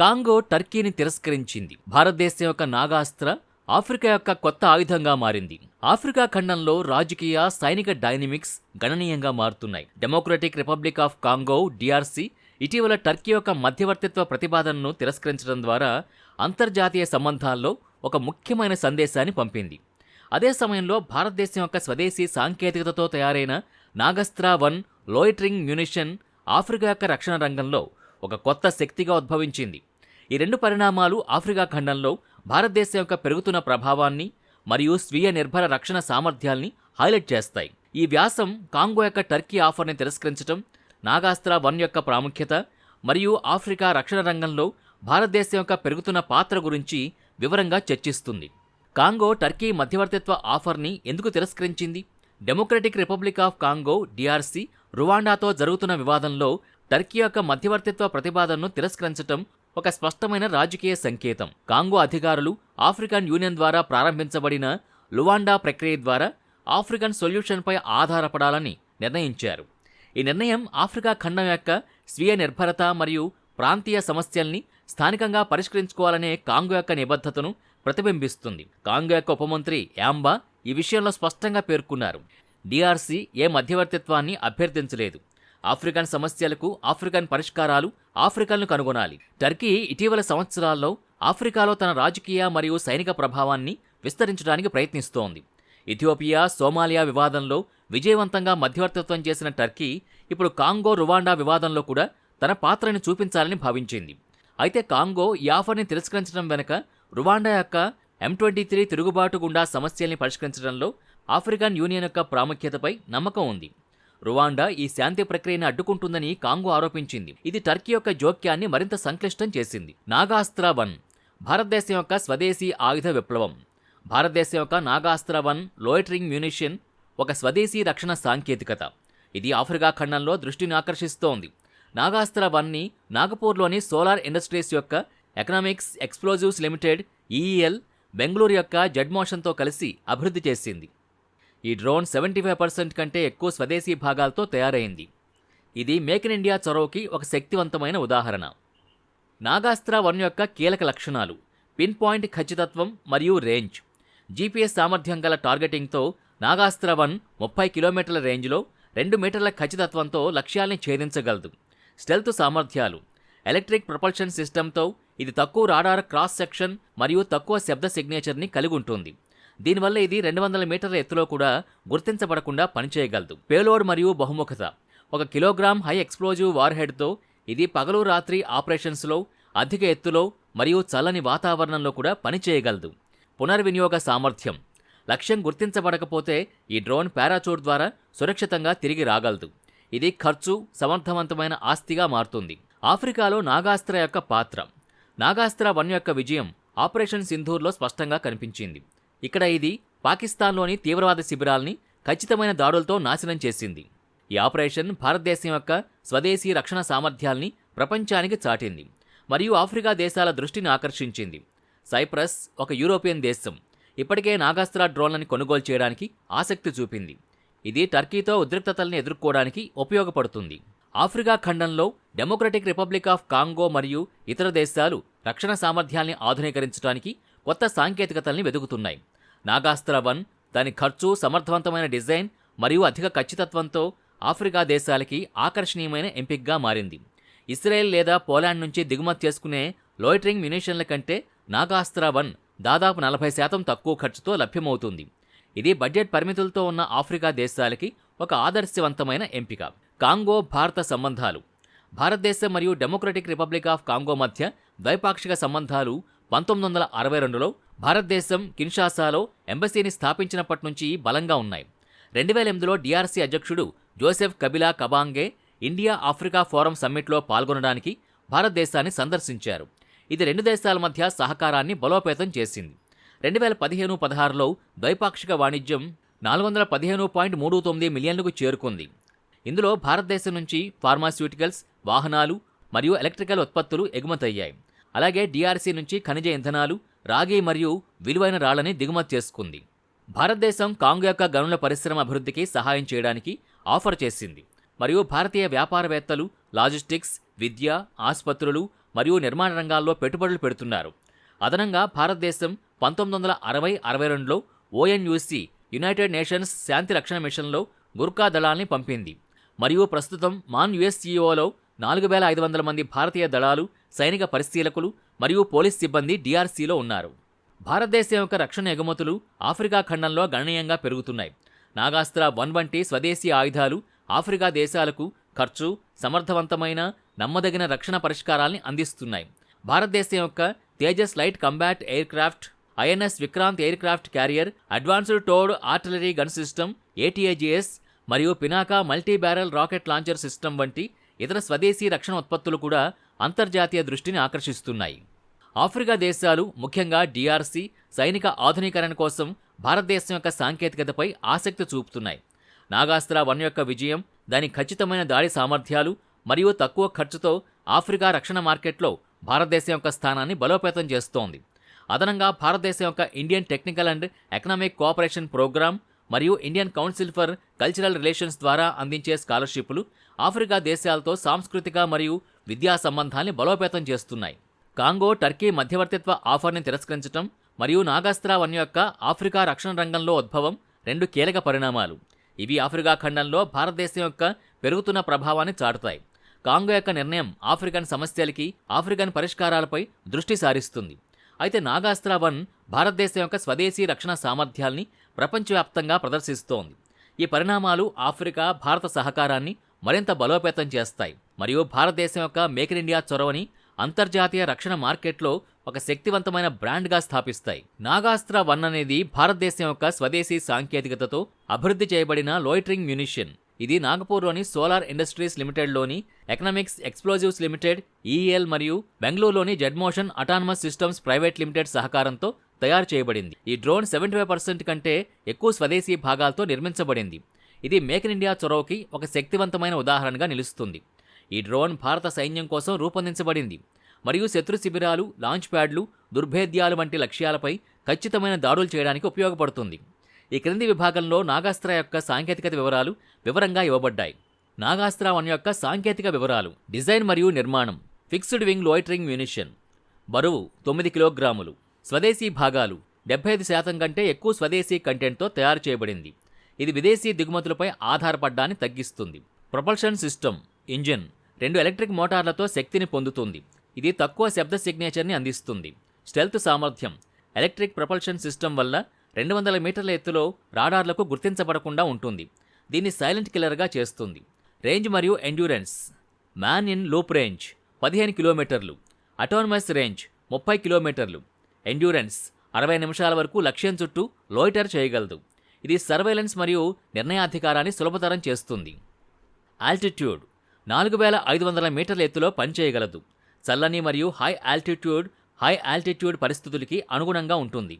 Congo టర్కీని తిరస్కరించింది. భారతదేశం యొక్క నాగాస్త్ర ఆఫ్రికా యొక్క కొత్త ఆయుధంగా మారింది. ఆఫ్రికా ఖండంలో రాజకీయ సైనిక డైనమిక్స్ గణనీయంగా మారుతున్నాయి. Democratic Republic of Congo DRC ఇటీవల టర్కీ యొక్క మధ్యవర్తిత్వ ప్రతిపాదనను తిరస్కరించడం ద్వారా అంతర్జాతీయ సంబంధాల్లో ఒక ముఖ్యమైన సందేశాన్ని పంపింది. అదే సమయంలో భారతదేశం యొక్క స్వదేశీ సాంకేతికతతో తయారైన నాగస్త్రా వన్ లోయిట్రింగ్ మ్యునిషన్ ఆఫ్రికా యొక్క రక్షణ రంగంలో ఒక కొత్త శక్తిగా ఉద్భవించింది. ఈ రెండు పరిణామాలు ఆఫ్రికా ఖండంలో భారతదేశం యొక్క పెరుగుతున్న ప్రభావాన్ని మరియు స్వీయ నిర్భర రక్షణ సామర్థ్యాల్ని హైలైట్ చేస్తాయి. ఈ వ్యాసం కాంగో యొక్క టర్కీ ఆఫర్ని తిరస్కరించడం నాగాస్త్ర వన్ యొక్క ప్రాముఖ్యత మరియు ఆఫ్రికా రక్షణ రంగంలో భారతదేశం యొక్క పెరుగుతున్న పాత్ర గురించి వివరంగా చర్చిస్తుంది. కాంగో టర్కీ మధ్యవర్తిత్వ ఆఫర్ని ఎందుకు తిరస్కరించింది? Democratic Republic of Congo DRC రువాండాతో జరుగుతున్న వివాదంలో టర్కీ యొక్క మధ్యవర్తిత్వ ప్రతిపాదనను తిరస్కరించటం ఒక స్పష్టమైన రాజకీయ సంకేతం. కాంగో అధికారులు ఆఫ్రికన్ యూనియన్ ద్వారా ప్రారంభించబడిన లువాండా ప్రక్రియ ద్వారా ఆఫ్రికన్ సొల్యూషన్పై ఆధారపడాలని నిర్ణయించారు. ఈ నిర్ణయం ఆఫ్రికా ఖండం యొక్క స్వీయ నిర్భరత మరియు ప్రాంతీయ సమస్యల్ని స్థానికంగా పరిష్కరించుకోవాలనే కాంగో యొక్క నిబద్ధతను ప్రతిబింబిస్తుంది. కాంగో యొక్క ఉపమంత్రి యాంబా ఈ విషయంలో స్పష్టంగా పేర్కొన్నారు. డిఆర్సీ ఏ మధ్యవర్తిత్వాన్ని అభ్యర్థించలేదు. ఆఫ్రికన్ సమస్యలకు ఆఫ్రికన్ పరిష్కారాలు ఆఫ్రికన్లు కనుగొనాలి. టర్కీ ఇటీవల సంవత్సరాల్లో ఆఫ్రికాలో తన రాజకీయ మరియు సైనిక ప్రభావాన్ని విస్తరించడానికి ప్రయత్నిస్తోంది. ఇథియోపియా సోమాలియా వివాదంలో విజయవంతంగా మధ్యవర్తిత్వం చేసిన టర్కీ ఇప్పుడు కాంగో రువాండా వివాదంలో కూడా తన పాత్రని చూపించాలని భావించింది. అయితే కాంగో ఈ ఆఫర్ని తిరస్కరించడం వెనుక రువాండా యొక్క ఎం ట్వంటీ త్రీ తిరుగుబాటు గుండా సమస్యల్ని పరిష్కరించడంలో ఆఫ్రికన్ యూనియన్ యొక్క ప్రాముఖ్యతపై నమ్మకం ఉంది. రువాండా ఈ శాంతి ప్రక్రియను అడ్డుకుంటుందని కాంగో ఆరోపించింది. ఇది టర్కీ యొక్క జోక్యాన్ని మరింత సంక్లిష్టం చేసింది. నాగాస్త్ర వన్ భారతదేశం యొక్క స్వదేశీ ఆయుధ విప్లవం. భారతదేశం యొక్క నాగాస్త్ర వన్ లోయటరింగ్ మ్యూనిషన్ ఒక స్వదేశీ రక్షణ సాంకేతికత. ఇది ఆఫ్రికా ఖండంలో దృష్టిని ఆకర్షిస్తోంది. నాగాస్త్ర వన్ని నాగపూర్లోని సోలార్ ఇండస్ట్రీస్ యొక్క Economics Explosives Limited EEL Bengaluru యొక్క జెడ్మోషన్తో కలిసి అభివృద్ధి చేసింది. ఈ డ్రోన్ సెవెంటీ ఫైవ్ పర్సెంట్ కంటే ఎక్కువ స్వదేశీ భాగాలతో తయారైంది. ఇది మేక్ ఇన్ ఇండియా చొరవకి ఒక శక్తివంతమైన ఉదాహరణ. నాగాస్త్ర వన్ యొక్క కీలక లక్షణాలు. పిన్ పాయింట్ ఖచ్చితత్వం మరియు రేంజ్. జీపీఎస్ సామర్థ్యం గల టార్గెటింగ్తో నాగాస్త్ర వన్ ముప్పై కిలోమీటర్ల రేంజ్లో రెండు మీటర్ల ఖచ్చితత్వంతో లక్ష్యాల్ని ఛేదించగలదు. స్టెల్త్ సామర్థ్యాలు. ఎలక్ట్రిక్ ప్రొపల్షన్ సిస్టంతో ఇది తక్కువ రాడార్ క్రాస్ సెక్షన్ మరియు తక్కువ శబ్ద సిగ్నేచర్ని కలిగి ఉంటుంది. దీనివల్ల ఇది రెండు వందల మీటర్ల ఎత్తులో కూడా గుర్తించబడకుండా పనిచేయగలదు. పేలోడ్ మరియు బహుముఖత. ఒక కిలోగ్రామ్ హై ఎక్స్ప్లోజివ్ వార్ హెడ్తో ఇది పగలు రాత్రి ఆపరేషన్స్లో అధిక ఎత్తులో మరియు చల్లని వాతావరణంలో కూడా పనిచేయగలదు. పునర్వినియోగ సామర్థ్యం. లక్ష్యం గుర్తించబడకపోతే ఈ డ్రోన్ పారాచూట్ ద్వారా సురక్షితంగా తిరిగి రాగలదు. ఇది ఖర్చు సమర్థవంతమైన ఆస్తిగా మారుతుంది. ఆఫ్రికాలో నాగాస్త్ర యొక్క పాత్ర. నాగాస్త్ర వన్ యొక్క విజయం ఆపరేషన్ సింధూర్లో స్పష్టంగా కనిపించింది. ఇక్కడ ఇది పాకిస్తాన్లోని తీవ్రవాద శిబిరాల్ని ఖచ్చితమైన దాడులతో నాశనం చేసింది. ఈ ఆపరేషన్ భారతదేశం యొక్క స్వదేశీ రక్షణ సామర్థ్యాల్ని ప్రపంచానికి చాటింది మరియు ఆఫ్రికా దేశాల దృష్టిని ఆకర్షించింది. సైప్రస్ ఒక యూరోపియన్ దేశం. ఇప్పటికే నాగాస్త్ర డ్రోన్లను కొనుగోలు చేయడానికి ఆసక్తి చూపింది. ఇది టర్కీతో ఉద్రిక్తతల్ని ఎదుర్కోవడానికి ఉపయోగపడుతుంది. ఆఫ్రికా ఖండంలో డెమోక్రటిక్ రిపబ్లిక్ ఆఫ్ కాంగో మరియు ఇతర దేశాలు రక్షణ సామర్థ్యాల్ని ఆధునీకరించడానికి కొత్త సాంకేతికతల్ని వెతుకుతున్నాయి నాగాస్త్ర వన్ దాని ఖర్చు సమర్థవంతమైన డిజైన్ మరియు అధిక ఖచ్చితత్వంతో ఆఫ్రికా దేశాలకి ఆకర్షణీయమైన ఎంపికగా మారింది. ఇస్రాయెల్ లేదా పోలాండ్ నుంచి దిగుమతి చేసుకునే లోయిటరింగ్ మ్యునిషన్ల కంటే నాగాస్త్ర వన్ దాదాపు నలభై శాతం తక్కువ ఖర్చుతో లభ్యమవుతుంది. ఇది బడ్జెట్ పరిమితులతో ఉన్న ఆఫ్రికా దేశాలకి ఒక ఆదర్శవంతమైన ఎంపిక. కాంగో భారత సంబంధాలు. భారతదేశం మరియు డెమోక్రటిక్ రిపబ్లిక్ ఆఫ్ కాంగో మధ్య ద్వైపాక్షిక సంబంధాలు పంతొమ్మిది వందల అరవై రెండులో భారతదేశం కిన్షాసాలో ఎంబసీని స్థాపించినప్పటి నుంచి బలంగా ఉన్నాయి. రెండు వేల ఎనిమిదిలో డిఆర్సీ అధ్యక్షుడు Joseph Kabila Kabange India Africa Forum సమ్మిట్లో పాల్గొనడానికి భారతదేశాన్ని సందర్శించారు. ఇది రెండు దేశాల మధ్య సహకారాన్ని బలోపేతం చేసింది. రెండు వేల పదిహేను పదహారులో ద్వైపాక్షిక వాణిజ్యం నాలుగు వందల పదిహేను పాయింట్ మూడు తొమ్మిది మిలియన్లకు చేరుకుంది. ఇందులో భారతదేశం నుంచి ఫార్మాస్యూటికల్స్ వాహనాలు మరియు ఎలక్ట్రికల్ ఉత్పత్తులు ఎగుమతయ్యాయి. అలాగే డిఆర్సీ నుంచి ఖనిజ ఇంధనాలు రాగి మరియు విలువైన రాళ్ళని దిగుమతి చేసుకుంది. భారతదేశం కాంగో యొక్క గనుల పరిశ్రమ అభివృద్ధికి సహాయం చేయడానికి ఆఫర్ చేసింది. మరియు భారతీయ వ్యాపారవేత్తలు లాజిస్టిక్స్ విద్య ఆసుపత్రులు మరియు నిర్మాణ రంగాల్లో పెట్టుబడులు పెడుతున్నారు. అదనంగా భారతదేశం పంతొమ్మిది వందల అరవై అరవై రెండులో ఓఎన్యుసి యునైటెడ్ నేషన్స్ శాంతి రక్షణ మిషన్లో గుర్ఖా దళాల్ని పంపింది. మరియు ప్రస్తుతం మాన్ యుఎస్సిఓలో నాలుగు వేల ఐదు వందల మంది భారతీయ దళాలు సైనిక పరిశీలకులు మరియు పోలీస్ సిబ్బంది డిఆర్సీలో ఉన్నారు. భారతదేశం యొక్క రక్షణ ఎగుమతులు ఆఫ్రికా ఖండంలో గణనీయంగా పెరుగుతున్నాయి. నాగాస్త్ర వన్ వంటి స్వదేశీ ఆయుధాలు ఆఫ్రికా దేశాలకు ఖర్చు సమర్థవంతమైన నమ్మదగిన రక్షణ పరిష్కారాల్ని అందిస్తున్నాయి. భారతదేశం యొక్క Tejas light combat aircraft INS Vikrant aircraft carrier advanced towed artillery gun system ATAGS మరియు Pinaka multi barrel rocket launcher system వంటి ఇతర స్వదేశీ రక్షణ ఉత్పత్తులు కూడా అంతర్జాతీయ దృష్టిని ఆకర్షిస్తున్నాయి. ఆఫ్రికా దేశాలు ముఖ్యంగా డిఆర్సీ సైనిక ఆధునీకరణ కోసం భారతదేశం యొక్క సాంకేతికతపై ఆసక్తి చూపుతున్నాయి. నాగాస్త్ర వన్ యొక్క విజయం దాని ఖచ్చితమైన దాడి సామర్థ్యాలు మరియు తక్కువ ఖర్చుతో ఆఫ్రికా రక్షణ మార్కెట్లో భారతదేశం యొక్క స్థానాన్ని బలోపేతం చేస్తోంది. అదనంగా భారతదేశం యొక్క Indian Technical and Economic Cooperation Programme మరియు Indian Council for Cultural Relations ద్వారా అందించే స్కాలర్షిప్లు ఆఫ్రికా దేశాలతో సాంస్కృతిక మరియు విద్యా సంబంధాల్ని బలోపేతం చేస్తున్నాయి. కాంగో టర్కీ మధ్యవర్తిత్వ ఆఫర్ని తిరస్కరించడం మరియు నాగాస్త్రా వన్ యొక్క ఆఫ్రికా రక్షణ రంగంలో ఉద్భవం రెండు కీలక పరిణామాలు. ఇవి ఆఫ్రికా ఖండంలో భారతదేశం యొక్క పెరుగుతున్న ప్రభావాన్ని చాటుతాయి. కాంగో యొక్క నిర్ణయం ఆఫ్రికన్ సమస్యలకి ఆఫ్రికన్ పరిష్కారాలపై దృష్టి సారిస్తుంది. అయితే నాగాస్త్రా వన్ భారతదేశం యొక్క స్వదేశీ రక్షణ సామర్థ్యాల్ని ప్రపంచవ్యాప్తంగా ప్రదర్శిస్తోంది. ఈ పరిణామాలు ఆఫ్రికా భారత సహకారాన్ని మరింత బలోపేతం చేస్తాయి. మరియు భారతదేశం యొక్క మేక్ ఇన్ ఇండియా చొరవని అంతర్జాతీయ రక్షణ మార్కెట్లో ఒక శక్తివంతమైన బ్రాండ్గా స్థాపిస్తాయి. నాగాస్త్ర వన్ అనేది భారతదేశం యొక్క స్వదేశీ సాంకేతికతతో అభివృద్ధి చేయబడిన లోయిటరింగ్ మ్యునిషన్ ఇది నాగపూర్లోని సోలార్ ఇండస్ట్రీస్ లిమిటెడ్లోని ఎకనామిక్స్ ఎక్స్ప్లోజివ్స్ లిమిటెడ్ ఈఎల్ మరియు బెంగళూరులోని Zmotion Autonomous Systems Private Limited సహకారంతో తయారు చేయబడింది. ఈ డ్రోన్ సెవెంటీ ఫైవ్ పర్సెంట్ కంటే ఎక్కువ స్వదేశీ భాగాలతో నిర్మించబడింది. ఇది మేక్ ఇన్ ఇండియా చొరవకి ఒక శక్తివంతమైన ఉదాహరణగా నిలుస్తుంది. ఈ డ్రోన్ భారత సైన్యం కోసం రూపొందించబడింది. మరియు శత్రు శిబిరాలు లాంచ్ ప్యాడ్లు దుర్భేద్యాలు వంటి లక్ష్యాలపై ఖచ్చితమైన దాడులు చేయడానికి ఉపయోగపడుతుంది. ఈ క్రింది విభాగంలో నాగాస్త్ర యొక్క సాంకేతికత వివరాలు వివరంగా ఇవ్వబడ్డాయి. నాగాస్త్ర వన్ యొక్క సాంకేతిక వివరాలు డిజైన్ మరియు నిర్మాణం ఫిక్స్డ్ వింగ్ లోయిటరింగ్ మ్యూనిషన్ బరువు తొమ్మిది కిలోగ్రాములు స్వదేశీ భాగాలు డెబ్బై ఐదు శాతం కంటే ఎక్కువ స్వదేశీ కంటెంట్తో తయారు చేయబడింది. ఇది విదేశీ దిగుమతులపై ఆధారపడ్డాన్ని తగ్గిస్తుంది. ప్రొపల్షన్ సిస్టమ్ ఇంజిన్ రెండు ఎలక్ట్రిక్ మోటార్లతో శక్తిని పొందుతుంది. ఇది తక్కువ శబ్ద సిగ్నేచర్ని అందిస్తుంది. స్టెల్త్ సామర్థ్యం. ఎలక్ట్రిక్ ప్రొపల్షన్ సిస్టమ్ వల్ల రెండు వందల మీటర్ల ఎత్తులో రాడార్లకు గుర్తించబడకుండా ఉంటుంది. దీన్ని సైలెంట్ కిల్లర్గా చేస్తుంది. రేంజ్ మరియు endurance. Man in loop range పదిహేను కిలోమీటర్లు. అటోనమస్ రేంజ్ ముప్పై కిలోమీటర్లు. ఎండ్యూరెన్స్ అరవై నిమిషాల వరకు లక్ష్యం చుట్టూ లోయిటర్ చేయగలదు. ఇది సర్వేలెన్స్ మరియు నిర్ణయాధికారాన్ని సులభతరం చేస్తుంది. ఆల్టిట్యూడ్. నాలుగు వేల ఐదు వందల మీటర్ల ఎత్తులో పనిచేయగలదు. చల్లని మరియు హై ఆల్టిట్యూడ్ హై ఆల్టిట్యూడ్ పరిస్థితులకి అనుగుణంగా ఉంటుంది.